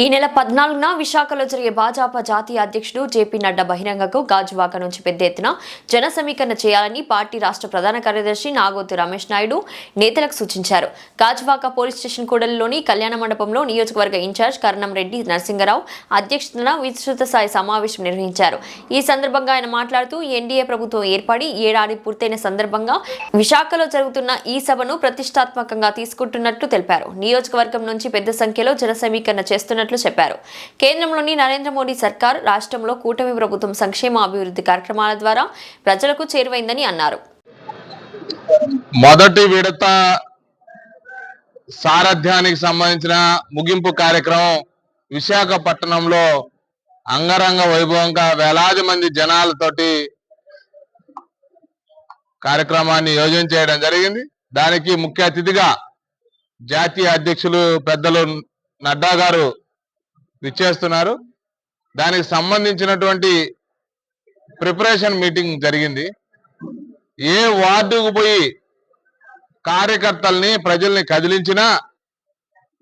ఈ నెల పద్నాలుగున విశాఖలో జరిగే భాజపా జాతీయ అధ్యక్షుడు జేపీ నడ్డా బహిరంగకు గాజువాక నుంచి పెద్ద ఎత్తున జన సమీకరణ చేయాలని పార్టీ రాష్ట్ర ప్రధాన కార్యదర్శి నాగోతి రమేష్ నాయుడు నేతలకు సూచించారు. గాజువాక పోలీస్ స్టేషన్ కూడలిలోని కళ్యాణ మండపంలో నియోజకవర్గ ఇన్ఛార్జ్ కరణం రెడ్డి నరసింగరావు అధ్యక్షతన విస్తృత స్థాయి సమావేశం నిర్వహించారు. ఈ సందర్భంగా ఆయన మాట్లాడుతూ ఎన్డీఏ ప్రభుత్వం ఏర్పడి ఏడాది పూర్తయిన సందర్భంగా విశాఖలో జరుగుతున్న ఈ సభను ప్రతిష్టాత్మకంగా తీసుకుంటున్నట్లు తెలిపారు. నియోజకవర్గం నుంచి పెద్ద సంఖ్యలో జన సమీకరణ చేస్తున్నట్లు చెప్పారు. కేంద్రంలోని నరేంద్ర మోడీ సర్కార్ రాష్ట్రంలో కూటమి ప్రభుత్వం సంక్షేమ అభివృద్ధి కార్యక్రమాల ద్వారా ప్రజలకు చేరువైందని అన్నారు. మొదటి విడత సారథ్యానికి సంబంధించిన ముగింపు కార్యక్రమం విశాఖపట్నంలో అంగరంగ వైభవంగా వేలాది మంది జనాలతోటి కార్యక్రమాన్ని యోజన చేయడం జరిగింది. దానికి ముఖ్య అతిథిగా జాతీయ అధ్యక్షులు పెద్దలు నడ్డా గారు విచ్చేస్తున్నారు. దానికి సంబంధించినటువంటి ప్రిపరేషన్ మీటింగ్ జరిగింది. ఏ వార్డుకు పోయి కార్యకర్తల్ని ప్రజల్ని కదిలించినా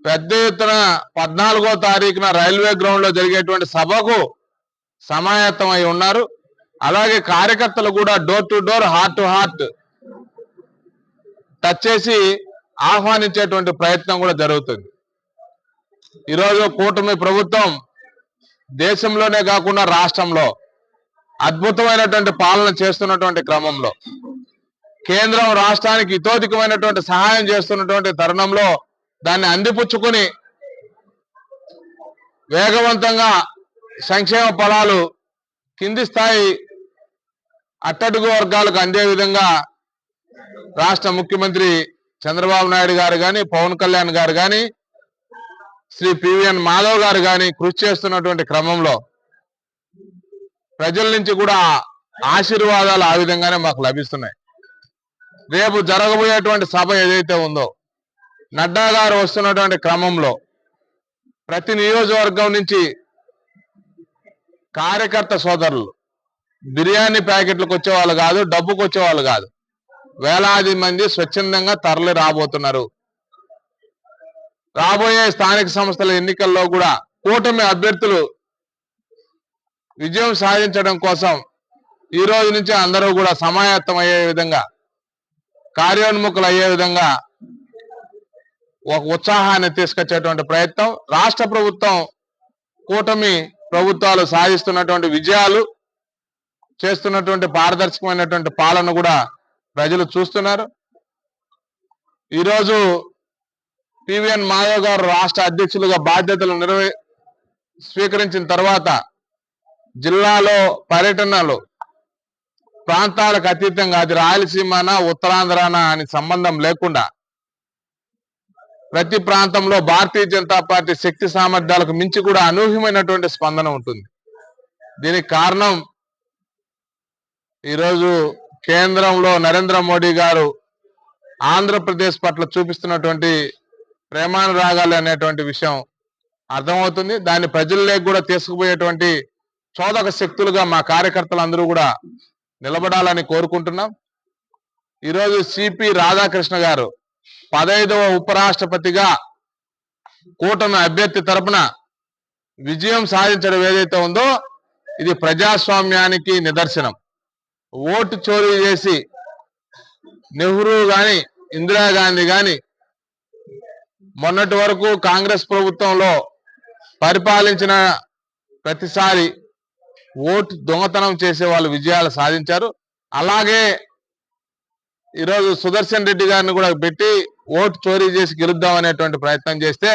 పెద్ద ఎత్తున పద్నాలుగో తారీఖున రైల్వే గ్రౌండ్లో జరిగేటువంటి సభకు సమాయత్తమై ఉన్నారు. అలాగే కార్యకర్తలు కూడా door to door heart to heart touch చేసి ఆహ్వానించేటువంటి ప్రయత్నం కూడా జరుగుతుంది. ఈరోజు కూటమి ప్రభుత్వం దేశంలోనే కాకుండా రాష్ట్రంలో అద్భుతమైనటువంటి పాలన చేస్తున్నటువంటి క్రమంలో కేంద్రం రాష్ట్రానికి ఇతోధికమైనటువంటి సహాయం చేస్తున్నటువంటి తరుణంలో దాన్ని అందిపుచ్చుకొని వేగవంతంగా సంక్షేమ ఫలాలు కింది స్థాయి అట్టడుగు వర్గాలకు అందే విధంగా రాష్ట్ర ముఖ్యమంత్రి చంద్రబాబు నాయుడు గారు కానీ పవన్ కళ్యాణ్ గారు కానీ శ్రీ పివిఎన్ మాధవ్ గారు కానీ కృషి చేస్తున్నటువంటి క్రమంలో ప్రజల నుంచి కూడా ఆశీర్వాదాలు ఆ విధంగానే మాకు లభిస్తున్నాయి. రేపు జరగబోయేటువంటి సభ ఏదైతే ఉందో నడ్డా గారు వస్తున్నటువంటి క్రమంలో ప్రతి నియోజకవర్గం నుంచి కార్యకర్త సోదరులు బిర్యానీ ప్యాకెట్లకు వచ్చేవాళ్ళు కాదు డబ్బుకు వచ్చేవాళ్ళు కాదు. వేలాది మంది స్వచ్ఛందంగా తరలి రాబోతున్నారు. రాబోయే స్థానిక సంస్థల ఎన్నికల్లో కూడా కూటమి అభ్యర్థులు విజయం సాధించడం కోసం ఈ రోజు నుంచి అందరూ కూడా సమాయత్తం అయ్యే విధంగా కార్యోన్ముఖులు అయ్యే విధంగా ఒక ఉత్సాహాన్ని తీసుకొచ్చేటువంటి ప్రయత్నం. రాష్ట్ర ప్రభుత్వం కూటమి ప్రభుత్వాలు సాధిస్తున్నటువంటి విజయాలు చేస్తున్నటువంటి పారదర్శకమైనటువంటి పాలన కూడా ప్రజలు చూస్తున్నారు. ఈరోజు టివిఎన్ మాధవ్ గారు రాష్ట్ర అధ్యక్షులుగా బాధ్యతలు నిర్వహి స్వీకరించిన తర్వాత జిల్లాలో పర్యటనలు ప్రాంతాలకు అతీతంగా అది రాయలసీమన ఉత్తరాంధ్రాన అని సంబంధం లేకుండా ప్రతి ప్రాంతంలో భారతీయ జనతా పార్టీ శక్తి సామర్థ్యాలకు మించి కూడా అనూహ్యమైనటువంటి స్పందన ఉంటుంది. దీనికి కారణం ఈరోజు కేంద్రంలో నరేంద్ర మోడీ గారు ఆంధ్రప్రదేశ్ పట్ల చూపిస్తున్నటువంటి ప్రేమానురాగాలు అనేటువంటి విషయం అర్థమవుతుంది. దాన్ని ప్రజల్లోకి కూడా తీసుకుపోయేటువంటి చోదక శక్తులుగా మా కార్యకర్తలందరూ కూడా నిలబడాలని కోరుకుంటున్నాం. ఈరోజు సిపి రాధాకృష్ణ గారు పదైదవ ఉపరాష్ట్రపతిగా కూటమి అభ్యర్థి తరపున విజయం సాధించడం ఏదైతే ఉందో ఇది ప్రజాస్వామ్యానికి నిదర్శనం. ఓటు చోరీ చేసి నెహ్రూ గాని ఇందిరాగాంధీ గాని మొన్నటి వరకు కాంగ్రెస్ ప్రభుత్వంలో పరిపాలించిన ప్రతిసారి ఓటు దొంగతనం చేసే వాళ్ళు విజయాలు సాధించారు. అలాగే ఈరోజు సుదర్శన్ రెడ్డి గారిని కూడా పెట్టి ఓటు చోరీ చేసి గెలుద్దాం అనేటువంటి ప్రయత్నం చేస్తే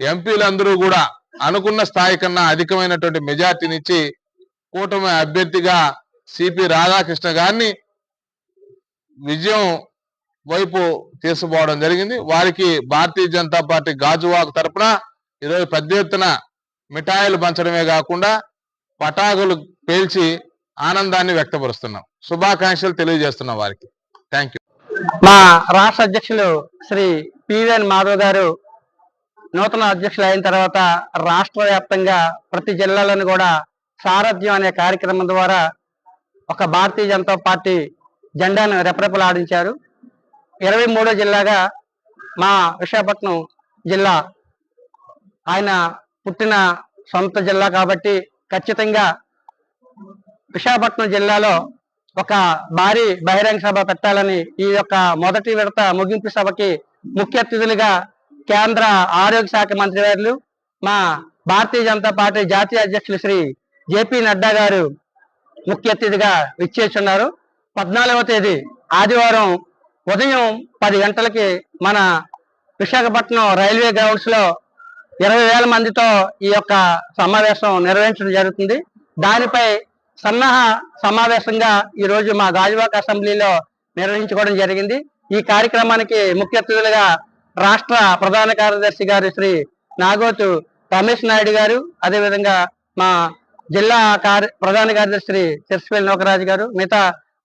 ఎంపీలందరూ కూడా అనుకున్న స్థాయి కన్నా అధికమైనటువంటి మెజార్టీనిచ్చి కూటమి అభ్యర్థిగా సిపి రాధాకృష్ణ గారిని విజయం వైపు తీసుకుపోవడం జరిగింది. వారికి భారతీయ జనతా పార్టీ గాజువాక్ తరపున ఈరోజు పెద్ద ఎత్తున మిఠాయిలు పంచడమే కాకుండా పటాకులు పేల్చి ఆనందాన్ని వ్యక్తపరుస్తున్నాం. శుభాకాంక్షలు తెలియజేస్తున్నాం వారికి. థ్యాంక్ యూ మా రాష్ట్ర అధ్యక్షులు శ్రీ పివిఎన్ మాధవ్ గారు నూతన అధ్యక్షులు అయిన తర్వాత రాష్ట్ర వ్యాప్తంగా ప్రతి జిల్లాలోని కూడా సారథ్యం అనే కార్యక్రమం ద్వారా ఒక భారతీయ జనతా పార్టీ జెండాను రెపరెపలాడించారు. ఇరవై మూడో జిల్లాగా మా విశాఖపట్నం జిల్లా ఆయన పుట్టిన సొంత జిల్లా కాబట్టి ఖచ్చితంగా విశాఖపట్నం జిల్లాలో ఒక భారీ బహిరంగ సభ పెట్టాలని ఈ యొక్క మొదటి విడత ముగింపు సభకి ముఖ్య అతిథులుగా కేంద్ర ఆరోగ్య శాఖ మంత్రి వారు మా భారతీయ జనతా పార్టీ జాతీయ అధ్యక్షులు శ్రీ జేపీ నడ్డా గారు ముఖ్య అతిథిగా విచ్చేస్తున్నారు. పద్నాలుగవ తేదీ ఆదివారం ఉదయం పది గంటలకి మన విశాఖపట్నం రైల్వే గ్రౌండ్స్లో ఇరవై వేల మందితో ఈ యొక్క సమావేశం నిర్వహించడం జరుగుతుంది. దానిపై సన్నాహ సమావేశంగా ఈ రోజు మా గాజువాక అసెంబ్లీలో నిర్వహించుకోవడం జరిగింది. ఈ కార్యక్రమానికి ముఖ్య అతిథులుగా రాష్ట్ర ప్రధాన కార్యదర్శి గారు శ్రీ నాగోతు రమేష్ నాయుడు గారు అదేవిధంగా మా జిల్లా కార్య ప్రధాన కార్యదర్శి శ్రీ చిర్స్పల్లి నోకరాజు గారు మిగతా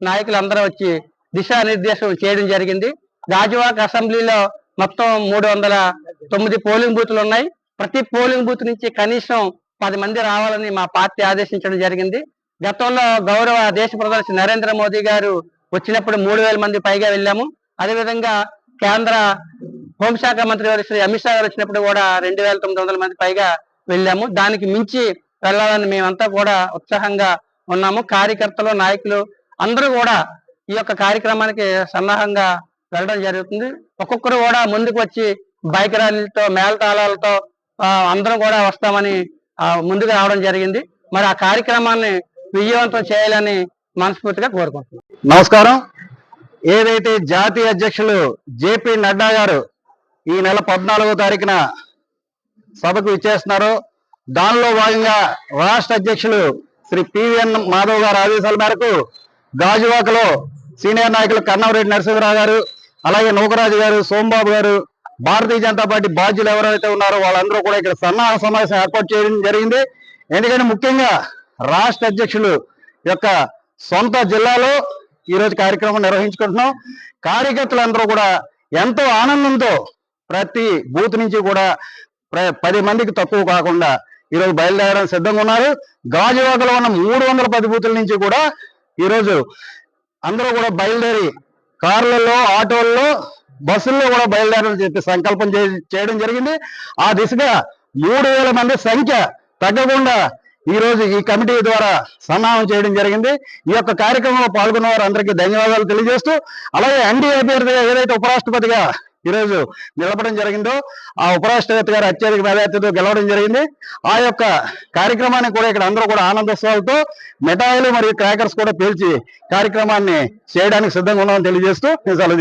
నాయకులందరూ వచ్చి దిశానిర్దేశం చేయడం జరిగింది. గాజువాక అసెంబ్లీలో మొత్తం మూడు వందల తొమ్మిది పోలింగ్ బూత్లు ఉన్నాయి. ప్రతి పోలింగ్ బూత్ నుంచి కనీసం పది మంది రావాలని మా పార్టీ ఆదేశించడం జరిగింది. గతంలో గౌరవ దేశ ప్రధాని నరేంద్ర మోదీ గారు వచ్చినప్పుడు మూడు వేల మంది పైగా వెళ్ళాము. అదేవిధంగా కేంద్ర హోంశాఖ మంత్రి వారు శ్రీ అమిత్ షా గారు వచ్చినప్పుడు కూడా రెండు వేల తొమ్మిది వందల మంది పైగా వెళ్ళాము. దానికి మించి వెళ్ళాలని మేమంతా కూడా ఉత్సాహంగా ఉన్నాము. కార్యకర్తలు నాయకులు అందరూ కూడా ఈ యొక్క కార్యక్రమానికి సన్నాహంగా వెళ్ళడం జరుగుతుంది. ఒక్కొక్కరు కూడా ముందుకు వచ్చి బైక్ ర్యాలీలతో మేళతాళాలతో అందరం కూడా వస్తామని ముందుకు రావడం జరిగింది. మరి ఆ కార్యక్రమాన్ని విజయవంతం చేయాలని మనస్ఫూర్తిగా కోరుకుంటున్నాం. నమస్కారం. ఏదైతే జాతీయ అధ్యక్షులు జేపీ నడ్డా గారు ఈ నెల పద్నాలుగో తారీఖున సభకు ఇచ్చేస్తున్నారో దానిలో భాగంగా రాష్ట్ర అధ్యక్షులు శ్రీ పివిఎన్ మాధవ్ గారు ఆదేశాల మేరకు గాజువాకలో సీనియర్ నాయకులు కన్నవరెడ్డి నరసింహరావు గారు అలాగే నూకరాజు గారు సోమబాబు గారు భారతీయ జనతా పార్టీ బాధ్యులు ఎవరైతే ఉన్నారో వాళ్ళందరూ కూడా ఇక్కడ సన్నాహ సమావేశం ఏర్పాటు చేయడం జరిగింది. ఎందుకంటే ముఖ్యంగా రాష్ట్ర అధ్యక్షులు యొక్క సొంత జిల్లాలో ఈ రోజు కార్యక్రమం నిర్వహించుకుంటున్నాం. కార్యకర్తలందరూ కూడా ఎంతో ఆనందంతో ప్రతి బూత్ నుంచి కూడా ప్ర- పది మందికి తక్కువ కాకుండా ఈరోజు బయలుదేరడం సిద్ధంగా ఉన్నారు. గాజువాకలో ఉన్న మూడు వందల పది బూతుల నుంచి కూడా ఈరోజు అందరూ కూడా బయలుదేరి కార్లలో ఆటోల్లో బస్సుల్లో కూడా బయలుదేరాలని చెప్పి సంకల్పం చేయడం జరిగింది. ఆ దిశగా మూడు వేల మంది సంఖ్య తగ్గకుండా ఈ రోజు ఈ కమిటీ ద్వారా సన్నాహం చేయడం జరిగింది. ఈ యొక్క కార్యక్రమంలో పాల్గొన్న వారు అందరికీ ధన్యవాదాలు తెలియజేస్తూ అలాగే ఎన్డీఏ అభ్యర్థిగా ఏదైతే ఉపరాష్ట్రపతిగా ఈరోజు నిలబడం జరిగిందో ఆ ఉపరాష్ట్రపతి గారు అత్యధిక మెజార్టీతో గెలవడం జరిగింది. ఆ యొక్క కార్యక్రమాన్ని కూడా ఇక్కడ అందరూ కూడా ఆనందోత్సవాలతో మిఠాయిలు మరియు క్రాకర్స్ కూడా పేల్చి కార్యక్రమాన్ని చేయడానికి సిద్ధంగా ఉన్నామని తెలియజేస్తూ నేను సెలవు